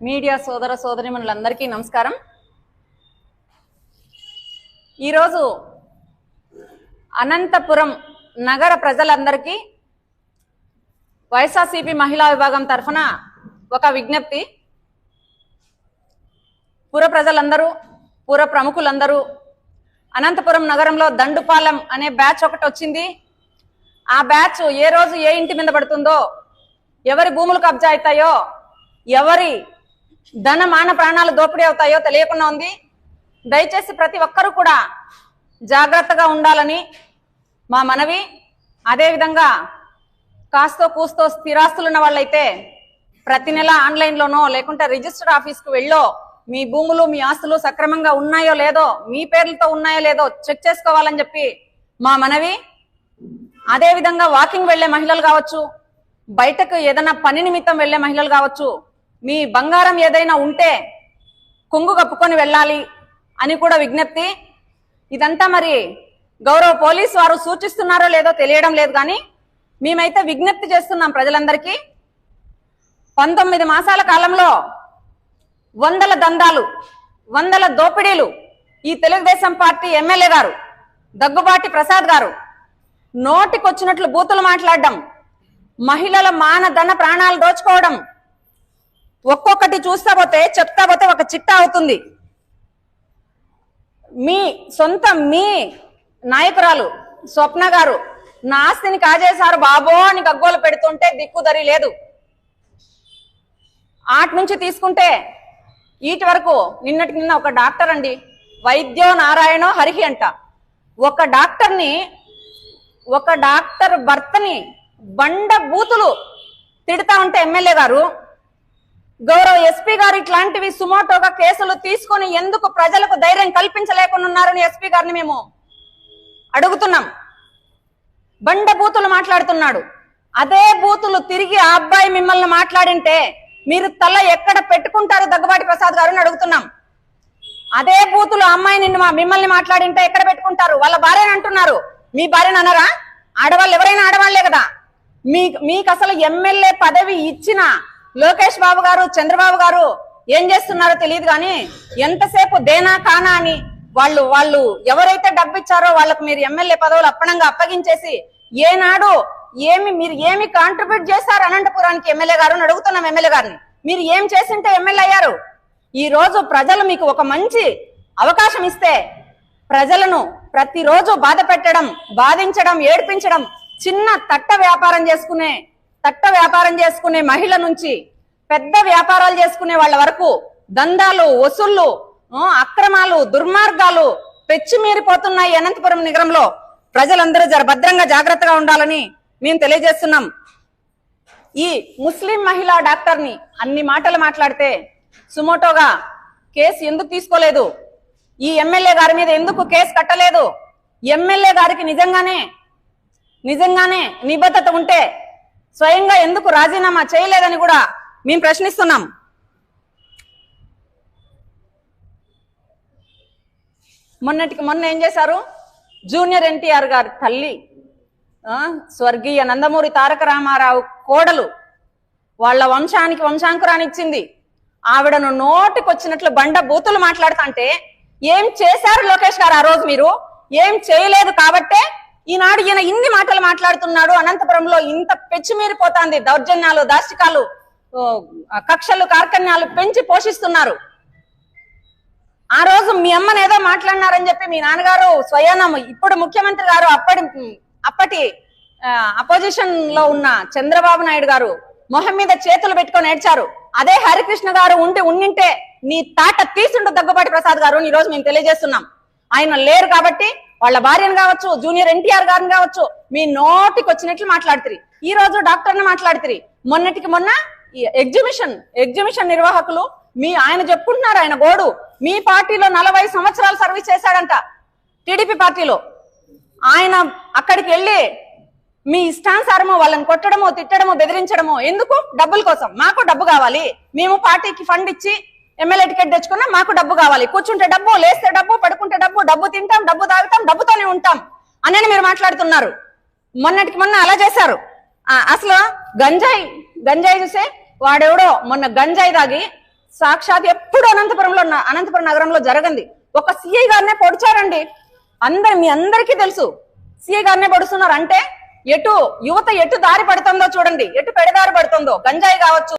Media సోదర సోదరిమణులందరికీ నమస్కారం. ఈరోజు అనంతపురం నగర ప్రజలందరికీ వైఎస్ఆర్సీపీ మహిళా విభాగం తరఫున ఒక విజ్ఞప్తి. పుర ప్రజలందరూ పుర ప్రముఖులందరూ అనంతపురం నగరంలో దండుపాలెం అనే బ్యాచ్ ఒకటి వచ్చింది. ఆ బ్యాచ్ ఏ రోజు ఏ ఇంటి మీద పడుతుందో ఎవరి భూములు కబ్జా అవుతాయో ఎవరి ధన మాన ప్రాణాలు దోపిడీ అవుతాయో తెలియకుండా ఉంది. దయచేసి ప్రతి ఒక్కరూ కూడా జాగ్రత్తగా ఉండాలని మా మనవి. అదేవిధంగా కాస్తో కూస్తో స్థిరాస్తులు ఉన్న వాళ్ళైతే ప్రతి నెల ఆన్లైన్లోనో లేకుంటే రిజిస్టర్ ఆఫీస్కి వెళ్ళో మీ భూములు మీ ఆస్తులు సక్రమంగా ఉన్నాయో లేదో మీ పేర్లతో ఉన్నాయో లేదో చెక్ చేసుకోవాలని చెప్పి మా మనవి. అదేవిధంగా వాకింగ్ వెళ్ళే మహిళలు కావచ్చు బయటకు ఏదైనా పని నిమిత్తం వెళ్ళే మహిళలు కావచ్చు మీ బంగారం ఏదైనా ఉంటే కొంగు కప్పుకొని వెళ్ళాలి అని కూడా విజ్ఞప్తి. ఇదంతా మరి గౌరవ పోలీస్ వారు సూచిస్తున్నారో లేదో తెలియడం లేదు కానీ మేమైతే విజ్ఞప్తి చేస్తున్నాం ప్రజలందరికీ. పంతొమ్మిది మాసాల కాలంలో వందల దందాలు వందల దోపిడీలు ఈ తెలుగుదేశం పార్టీ ఎమ్మెల్యే గారు దగ్గుబాటి ప్రసాద్ గారు నోటికొచ్చినట్లు బూతులు మాట్లాడడం మహిళల మానధన ప్రాణాలు దోచుకోవడం ఒక్కొక్కటి చూస్తా పోతే చెప్తా పోతే ఒక చిట్టా అవుతుంది. మీ సొంత మీ నాయకురాలు స్వప్న గారు నా ఆస్తిని కాజేశారు బాబో అని గగ్గోలు పెడుతుంటే దిక్కుదరి లేదు. ఆటి నుంచి తీసుకుంటే ఈటి వరకు నిన్నటి నిన్న ఒక డాక్టర్ అండి వైద్యో నారాయణో హరిహి అంట. ఒక డాక్టర్ని ఒక డాక్టర్ భర్తని బండ బూతులు తిడతా ఉంటే ఎమ్మెల్యే గారు గౌరవ ఎస్పీ గారు ఇట్లాంటివి సుమోటోగా కేసులు తీసుకొని ఎందుకు ప్రజలకు ధైర్యం కల్పించలేకుండా ఉన్నారని ఎస్పీ గారిని మేము అడుగుతున్నాం. బండ బూతులు మాట్లాడుతున్నాడు. అదే బూతులు తిరిగి ఆ అబ్బాయి మిమ్మల్ని మాట్లాడింటే మీరు తల ఎక్కడ పెట్టుకుంటారు దగ్గుబాటి ప్రసాద్ గారు అని అడుగుతున్నాం. అదే బూతులు అమ్మాయి నిన్ను మా- మిమ్మల్ని మాట్లాడింటే ఎక్కడ పెట్టుకుంటారు? వాళ్ళ భార్యని అంటున్నారు. మీ భార్యను అనరా? ఆడవాళ్ళు ఎవరైనా ఆడవాళ్ళే కదా. మీ మీకు అసలు ఎమ్మెల్యే పదవి ఇచ్చిన లోకేష్ బాబు గారు చంద్రబాబు గారు ఏం చేస్తున్నారో తెలియదు కానీ ఎంతసేపు దేనా కానా అని వాళ్ళు వాళ్ళు ఎవరైతే డబ్బు ఇచ్చారో వాళ్ళకు మీరు ఎమ్మెల్యే పదవులు అప్పనంగా అప్పగించేసి ఏనాడు ఏమి మీరు ఏమి కాంట్రిబ్యూట్ చేశారు అనంతపురానికి ఎమ్మెల్యే గారు అడుగుతున్నాం ఎమ్మెల్యే గారిని. మీరు ఏం చేసింటే ఎమ్మెల్యే అయ్యారు. ఈ రోజు ప్రజలు మీకు ఒక మంచి అవకాశం ఇస్తే ప్రజలను ప్రతిరోజు బాధ పెట్టడం బాధించడం ఏడ్పించడం చిన్న తట్ట వ్యాపారం చేసుకునే తట్ట వ్యాపారం చేసుకునే మహిళ నుంచి పెద్ద వ్యాపారాలు చేసుకునే వాళ్ళ వరకు దందాలు వసూళ్ళు అక్రమాలు దుర్మార్గాలు పెచ్చిమీరిపోతున్నాయి అనంతపురం నగరంలో. ప్రజలందరూ జర భద్రంగా జాగ్రత్తగా ఉండాలని మేము తెలియజేస్తున్నాం. ఈ ముస్లిం మహిళా డాక్టర్ని అన్ని మాటలు మాట్లాడితే సుమోటోగా కేసు ఎందుకు తీసుకోలేదు? ఈ ఎమ్మెల్యే గారి మీద ఎందుకు కేసు కట్టలేదు? ఎమ్మెల్యే గారికి నిజంగానే నిజంగానే నిబద్ధత ఉంటే స్వయంగా ఎందుకు రాజీనామా చేయలేదని కూడా మేము ప్రశ్నిస్తున్నాం. మొన్నటికి మొన్న ఏం చేశారు? జూనియర్ ఎన్టీఆర్ గారి తల్లి స్వర్గీయ నందమూరి తారక రామారావు కోడలు వాళ్ళ వంశానికి వంశాంకురాన్ని ఇచ్చింది. ఆవిడను నోటికొచ్చినట్లు బండ బూతులు మాట్లాడుతుంటే ఏం చేశారు లోకేష్ గారు ఆ రోజు మీరు? ఏం చేయలేదు కాబట్టే ఈనాడు ఈయన ఇన్ని మాటలు మాట్లాడుతున్నాడు అనంతపురంలో ఇంత పెచ్చిమీరిపోతాంది దౌర్జన్యాలు దాష్టికాలు కక్షలు కార్కన్యాలు పెంచి పోషిస్తున్నారు. ఆ రోజు మీ అమ్మని ఏదో మాట్లాడినారని చెప్పి మీ నాన్నగారు స్వయానం ఇప్పుడు ముఖ్యమంత్రి గారు అప్పటి అప్పటి అపోజిషన్లో ఉన్న చంద్రబాబు నాయుడు గారు మొహం మీద చేతులు పెట్టుకొని ఏడ్చారు. అదే హరికృష్ణ గారు ఉండి ఉండింటే నీ తాట తీసుండు దగ్గుబాటి ప్రసాద్ గారు ఈ రోజు మేము తెలియజేస్తున్నాం. ఆయన లేరు కాబట్టి వాళ్ళ భార్యను కావచ్చు జూనియర్ ఎన్టీఆర్ గారిని కావచ్చు మీ నోటికి వచ్చినట్లు మాట్లాడుతురి. ఈ రోజు డాక్టర్ని మాట్లాడుతురి. మొన్నటికి మొన్న ఈ ఎగ్జిబిషన్ ఎగ్జిబిషన్ నిర్వాహకులు మీ ఆయన చెప్పుకుంటున్నారు ఆయన గోడు. మీ పార్టీలో నలభై సంవత్సరాలు సర్వీస్ చేశాడంట టీడీపీ పార్టీలో. ఆయన అక్కడికి వెళ్ళి మీ ఇష్టానుసారము వాళ్ళని కొట్టడమో తిట్టడమో బెదిరించడమో ఎందుకు? డబ్బుల కోసం. మాకు డబ్బు కావాలి. మేము పార్టీకి ఫండ్ ఇచ్చి ఎమ్మెల్యే టికెట్ తెచ్చుకున్నా మాకు డబ్బు కావాలి. కూర్చుంటే డబ్బు లేస్తే డబ్బు పడుకుంటే డబ్బు డబ్బు తింటాం డబ్బు తాగుతాం డబ్బుతోనే ఉంటాం అని మీరు మాట్లాడుతున్నారు. మొన్నటికి మొన్న అలా చేశారు. ఆ, అసలు గంజాయి గంజాయి చూసే వాడెవడో మొన్న గంజాయి తాగి సాక్షాత్ ఎప్పుడు అనంతపురంలో ఉన్న- అనంతపురం నగరంలో జరగంది. ఒక సిఐ గారినే పొడిచారండి. అందరు మీ అందరికీ తెలుసు. సిఐ గారినే పొడుస్తున్నారు. అంటే ఎటు యువత ఎటు దారి పడుతుందో చూడండి. ఎటు పెడదారి పడుతుందో. గంజాయి కావచ్చు